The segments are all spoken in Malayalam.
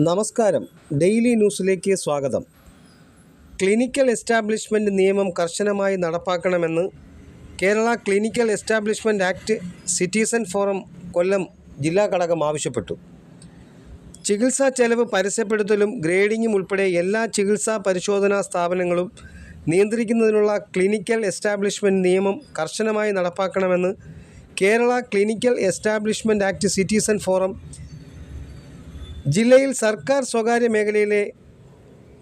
നമസ്കാരം. ഡെയിലി ന്യൂസിലേക്ക് സ്വാഗതം. ക്ലിനിക്കൽ എസ്റ്റാബ്ലിഷ്മെന്റ് നിയമം കർശനമായി നടപ്പാക്കണമെന്ന് Kerala clinical establishment act citizen forum Kollam ജില്ലാ ഘടകം ആവശ്യപ്പെട്ടു. ചികിത്സാ ചെലവ് പരസ്യപ്പെടുത്തലും ഗ്രേഡിങ്ങും ഉൾപ്പെടെ എല്ലാ ചികിത്സാ പരിശോധനാ സ്ഥാപനങ്ങളും നിയന്ത്രിക്കുന്നതിനുള്ള ക്ലിനിക്കൽ എസ്റ്റാബ്ലിഷ്മെന്റ് നിയമം കർശനമായി നടപ്പാക്കണമെന്ന് Kerala clinical establishment act citizen forum ജില്ലയിൽ സർക്കാർ സ്വകാര്യ മേഖലയിലെ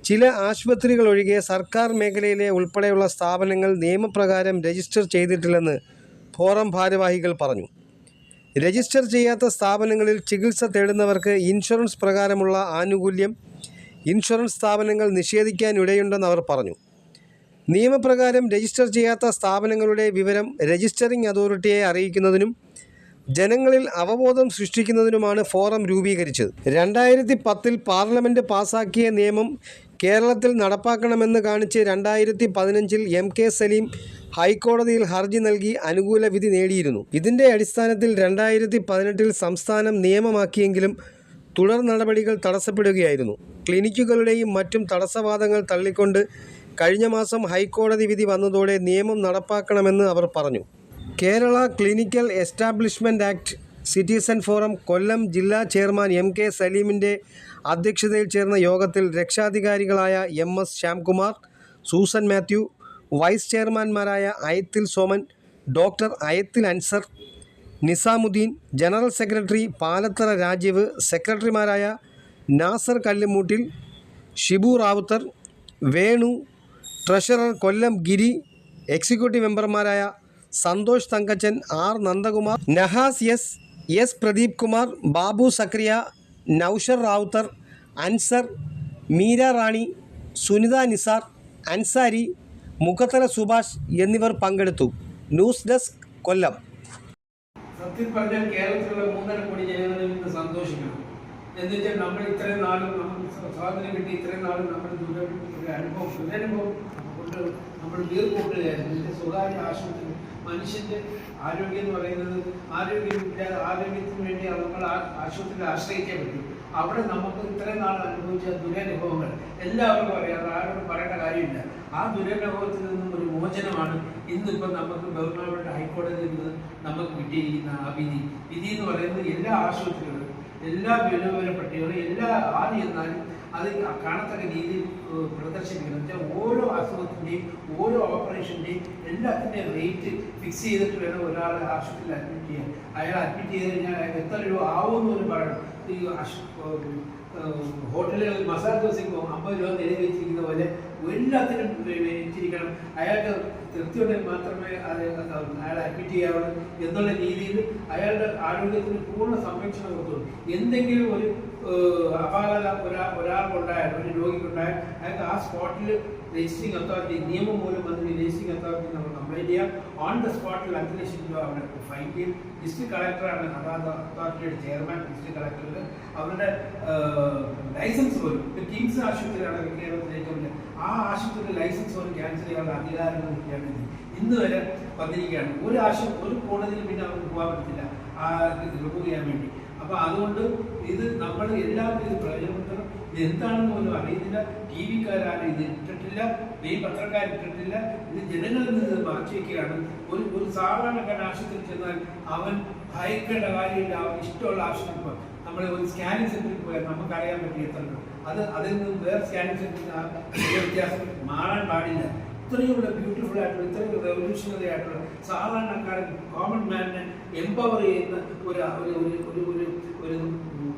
ചില ആശുപത്രികൾ ഒഴികെ സർക്കാർ മേഖലയിലെ ഉൾപ്പെടെയുള്ള സ്ഥാപനങ്ങൾ നിയമപ്രകാരം രജിസ്റ്റർ ചെയ്തിട്ടില്ലെന്ന് ഫോറം ഭാരവാഹികൾ പറഞ്ഞു. രജിസ്റ്റർ ചെയ്യാത്ത സ്ഥാപനങ്ങളിൽ ചികിത്സ തേടുന്നവർക്ക് ഇൻഷുറൻസ് പ്രകാരമുള്ള ആനുകൂല്യം ഇൻഷുറൻസ് സ്ഥാപനങ്ങൾ നിഷേധിക്കാനിടയുണ്ടെന്ന് അവർ പറഞ്ഞു. നിയമപ്രകാരം രജിസ്റ്റർ ചെയ്യാത്ത സ്ഥാപനങ്ങളുടെ വിവരം രജിസ്റ്ററിംഗ് അതോറിറ്റിയെ അറിയിക്കുന്നതിനും ജനങ്ങളിൽ അവബോധം സൃഷ്ടിക്കുന്നതിനുമാണ് ഫോറം രൂപീകരിച്ചത്. രണ്ടായിരത്തി പത്തിൽ പാർലമെന്റ് പാസാക്കിയ നിയമം കേരളത്തിൽ നടപ്പാക്കണമെന്ന് കാണിച്ച് രണ്ടായിരത്തി പതിനഞ്ചിൽ എം കെ സലീം ഹൈക്കോടതിയിൽ ഹർജി നൽകി അനുകൂല വിധി നേടിയിരുന്നു. ഇതിന്റെ അടിസ്ഥാനത്തിൽ രണ്ടായിരത്തി പതിനെട്ടിൽ സംസ്ഥാനം നിയമമാക്കിയെങ്കിലും തുടർ നടപടികൾ തടസ്സപ്പെടുകയായിരുന്നു. ക്ലിനിക്കുകളുടെയും മറ്റും തടസ്സവാദങ്ങൾ തള്ളിക്കൊണ്ട് കഴിഞ്ഞ മാസം ഹൈക്കോടതി വിധി വന്നതോടെ നിയമം നടപ്പാക്കണമെന്ന് അവർ പറഞ്ഞു. Kerala clinical establishment act citizen forum Kollam ജില്ലാ ചെയർമാൻ എം കെ സലീമിന്റെ അധ്യക്ഷതയിൽ ചേർന്ന യോഗത്തിൽ രക്ഷാധികാരികളായ M S Shyamkumar Susan Mathew vice ചെയർമാൻമാരായ Ayathil Soman doctor Ayathil Ansar Nizamuddin general secretary Palathara Rajeev സെക്രട്ടറിമാരായ നാസർ കല്ലുമൂട്ടിൽ ഷിബു റാവുത്തർ വേണു ട്രഷറർ കൊല്ലം ഗിരി എക്സിക്യൂട്ടീവ് മെമ്പർമാരായ Santhosh Thankachan R Nandakumar Nahas S S Pradeep Kumar Babu Zachariah Noushar Rawther Ansar Meera Rani Sunitha Nizar Ansari Mukhathala Subhash എന്നിവർ പങ്കെടുത്തു. News desk Kollam. സത്യം പറഞ്ഞാൽ കേരളത്തിലുള്ള മൂന്നര കോടി ജനങ്ങളിൽ സന്തോഷിക്കണം. എന്ന് വെച്ചാൽ നമ്മൾ ഇത്രയും നാളും നമുക്ക് സ്വാതന്ത്ര്യം കിട്ടി ഇത്രയും നാളും നമ്മൾ ദുരനുഭവം ദുരനുഭവം നമ്മൾ വീർപ്പൊട്ടുകയായിരുന്നു ഇതിന്റെ സ്വകാര്യ ആശുപത്രി മനുഷ്യന്റെ ആരോഗ്യം എന്ന് പറയുന്നത് ആരോഗ്യമില്ലാതെ ആരോഗ്യത്തിന് വേണ്ടി നമ്മൾ ആശുപത്രിയിൽ ആശ്രയിക്കാൻ പറ്റും അവിടെ നമുക്ക് ഇത്രയും നാൾ അനുഭവിച്ച ദുരനുഭവങ്ങൾ എല്ലാവർക്കും അറിയാം. ആരോടും പറയേണ്ട കാര്യമില്ല. ആ ദുരനുഭവത്തിൽ നിന്നും ഒരു മോചനമാണ് ഇന്നിപ്പോൾ നമുക്ക് ബഹുമാനപ്പെട്ട ഹൈക്കോടതിയിൽ നിന്ന് നമുക്ക് കിട്ടിയിരിക്കുന്ന ആ വിധി. വിധി എന്ന് പറയുന്നത് എല്ലാ ആശുപത്രികളും എല്ലാ വിലവിവര പട്ടികളും എല്ലാ ആര് ചെന്നാലും അത് കാണത്തക്ക രീതിയിൽ പ്രദർശിപ്പിക്കണം. ഓരോ അസുഖത്തിന്റെയും ഓരോ ഓപ്പറേഷന്റെയും എല്ലാത്തിന്റെയും റേറ്റ് ഫിക്സ് ചെയ്തിട്ട് വേണം ഒരാളെ ആശുപത്രിയിൽ അഡ്മിറ്റ് ചെയ്യാൻ. അയാൾ അഡ്മിറ്റ് ചെയ്ത് കഴിഞ്ഞാൽ എത്ര രൂപ ആവുമെന്ന് ഒരു ഈ ഹോട്ടലിൽ മസാല ദോശയ്ക്ക് അമ്പത് രൂപ നിലയിൽ വെച്ചിരിക്കുന്ന പോലെ എല്ലാത്തിനും വെച്ചിരിക്കണം. അയാൾക്ക് തൃപ്തിയുണ്ടെങ്കിൽ മാത്രമേ അത് അയാളെ അഡ്മിറ്റ് ചെയ്യാവുള്ളൂ എന്നുള്ള രീതിയിൽ അയാളുടെ ആരോഗ്യത്തിന് പൂർണ സംരക്ഷണം കൊടുത്തുള്ളൂ എന്തെങ്കിലും ഒരു അപാകത ഒരാ ഒരാൾക്കുണ്ടായാൽ ഒരു രോഗിക്കുണ്ടായാൽ അയാൾക്ക് ആ സ്പോട്ടിൽ രജിസ്ട്രിങ് അതോറിറ്റി നിയമം മൂലം അതിന് രജിസ്ട്രിങ് അതോറിറ്റി നമ്മൾ കംപ്ലൈന്റ് ചെയ്യാം. ഓൺ ദ സ്പോട്ടിൽ അഞ്ച് ലക്ഷം രൂപ അവിടെ ഫൈൻ ചെയ്യും ഡിസ്ട്രിക്ട് കളക്ടറാണ് അതാത് അതോറിറ്റിയുടെ ചെയർമാൻ ഡിസ്ട്രിക്ട് കളക്ടർക്ക് അവരുടെ ലൈസൻസ് പോലും. ഇപ്പൊ കിങ്സ് ആശുപത്രിയാണ് കേരളത്തിലെ ഏറ്റവും വലിയ ആ ആശുപത്രിയുടെ ലൈസൻസ് പോലും ക്യാൻസൽ ചെയ്യാനുള്ള അധികാരങ്ങൾ കിട്ടിയാണെങ്കിൽ ഇന്ന് വരെ വന്നിരിക്കുകയാണ്. ഒരു ആശുപത്രി ഒരു കോടതിയിൽ പിന്നെ അവർക്ക് പോകാൻ പറ്റത്തില്ല. ആ റിമൂവ് ചെയ്യാൻ വേണ്ടി. അപ്പൊ അതുകൊണ്ട് ഇത് നമ്മൾ എല്ലാവരും ഇത് പ്രയോജനപ്പെടുത്തണം. ഇത് എന്താണെന്ന് പോലും അറിയുന്നില്ല. ടി വിക്കാരും ഇത് ഇട്ടിട്ടില്ല. ഈ പത്രക്കാർ ഇട്ടിട്ടില്ല. ഇത് ജനങ്ങളിൽ നിന്ന് മറച്ചു വെക്കുകയാണ്. ഒരു ഒരു സാധാരണക്കാരൻ ആശുപത്രിയിൽ ചെന്നാൽ അവൻ ഭയക്കേണ്ട കാര്യമില്ല. അവൻ ഇഷ്ടമുള്ള ആശുപത്രി നമ്മൾ ഒരു സ്കാനിങ് സെന്ററിൽ പോയാൽ നമുക്ക് അറിയാൻ പറ്റി എത്ര. അത് അതിൽ നിന്നും വേറെ സ്കാനിങ് സെന്ററിൽ വ്യത്യാസം മാറാൻ പാടില്ല. ഇത്രയുള്ള ബ്യൂട്ടിഫുൾ ആയിട്ടുള്ള ഇത്രയും റെവല്യൂഷണറി ആയിട്ടുള്ള സാധാരണക്കാരൻ കോമൺ മാനിനെ എംപവർ ചെയ്യുന്ന ഒരു ഒരു ഒരു ഒരു ഒരു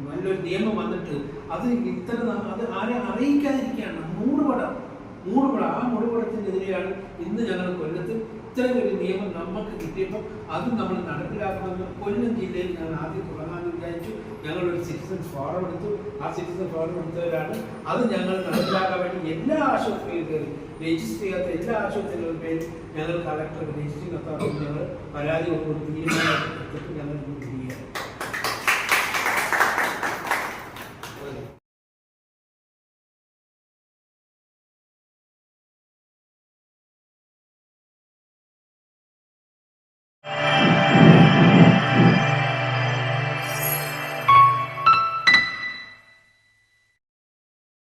നല്ലൊരു നിയമം വന്നിട്ട് അത് ഇത്ര അത് ആരെ അറിയിക്കാതിരിക്കുകയാണ്. നൂറുപടം നൂറുപടം. ആ മുറിപടത്തിനെതിരെയാണ് ഇന്ന് ഞങ്ങൾ കൊല്ലത്ത് ഇത്രയും ഒരു നിയമം നമുക്ക് കിട്ടിയപ്പോൾ അത് നമ്മൾ നടപ്പിലാക്കണമെന്ന് കൊല്ലം ജില്ലയിൽ ഞാൻ ആദ്യം തുടങ്ങാൻ വിചാരിച്ചു. ഞങ്ങളൊരു സിറ്റിസൺസ് സിറ്റിസൺ ഫോറം എടുത്തു. ആ സിറ്റിസൺ ഫോറം എടുത്തവരാണ്. അത് ഞങ്ങൾ നടപ്പിലാക്കാൻ വേണ്ടി എല്ലാ ആശുപത്രിയിലും കയറി. രജിസ്റ്റർ ചെയ്യാത്ത എല്ലാ ആശുപത്രികളുടെ പേരിൽ ഞങ്ങൾ കളക്ടർ രജിസ്റ്ററിംഗ് അതോറിറ്റി ഞങ്ങൾ പരാതി കൊടുക്കുന്ന തീരുമാനം ഞങ്ങൾ ചെയ്യുകയാണ്